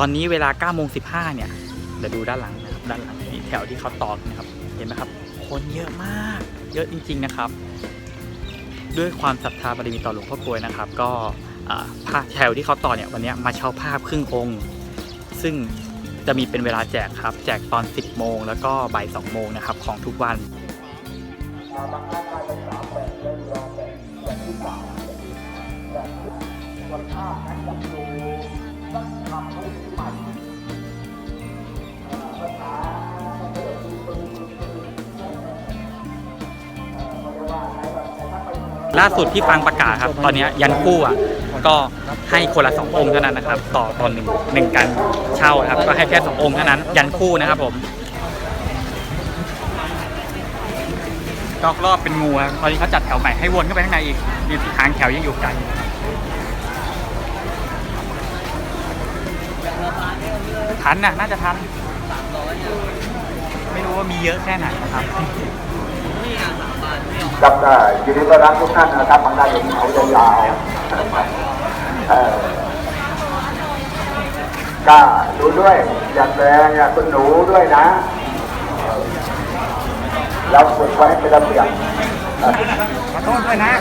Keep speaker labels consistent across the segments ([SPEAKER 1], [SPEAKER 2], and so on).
[SPEAKER 1] ตอนนี้เวลา9โมง15เนี่ยเดี๋ยวดูด้านหลังนะครับด้านหลังนี่แถวที่เขาต่อกนะครับ เห็นไหมครับ คนเยอะมาก เยอะจริง ๆนะครับ ด้วยความศรัทธาบารมีต่อหลวงพ่อกลวยนะครับ ก็ผ้าแถวที่เขาต่อเนี่ยวันนี้มาเช่าภาพครึ่งองค์ ซึ่งจะมีเป็นเวลาแจกครับ แจกตอน 10 โมงแล้วก็บ่าย2โมงนะครับของทุกวัน ล่าสุดที่ฟังประกาศครับ ตอนนี้ยันคู่อะก็ให้คนละสององค์เท่านั้นนะครับ ต่อตอนหนึ่งหนึ่งการเช่าครับ ก็ให้แค่สององค์เท่านั้น ยันคู่นะครับผมก็รอบเป็นงูครับตอนนี้เขาจัดแถวใหม่ให้วนเข้าไปข้างในอีกมีทางแถวยังอยู่ไกล ทันน่ะน่าจะทันไม่รู้ว่ามีเยอะแค่ไหนนะครับ
[SPEAKER 2] ครับก็ยินดีต้อนรับทุกท่านนะครับทางด้านของเขายาวๆเออก็ดูด้วย อย่าแรงอย่าคุณหนูด้วยนะ เราฝึกไว้ให้เป็นระเบียบ
[SPEAKER 1] ขอโทษด้วยนะ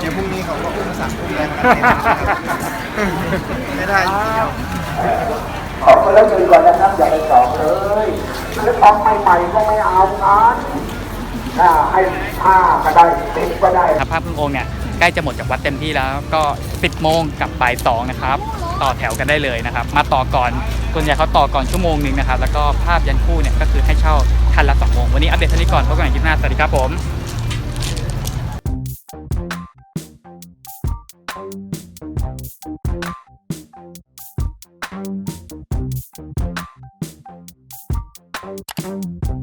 [SPEAKER 3] เดี๋ยวพรุ่งนี้เขาก็อุ้มสั่งอุ้มแรงไม่ได้
[SPEAKER 2] ขอคนละหนึ่งก่อนนะครับอย่าไปสองเลยแล้วทองใหม่ๆก็ไม่เอางานถ้าให้ผ้าก็ได้ติดก็ได้
[SPEAKER 1] ครับภาพพึ่งองค์เนี่ยใกล้จะหมดจากวัดเต็มที่แล้วก็ 10โมงกับบ่าย2นะครับ ต่อแถวกันได้เลยนะครับ มาต่อก่อนส่วนใหญ่เขาต่อก่อนชั่วโมงหนึ่งนะครับ แล้วก็ภาพยันคู่เนี่ยก็คือให้เช่าคันละ2โมงวันนี้อัปเดตเท่านี้ก่อนพบกันใหม่คลิปหน้าสวัสดีครับผม
[SPEAKER 4] Thank you.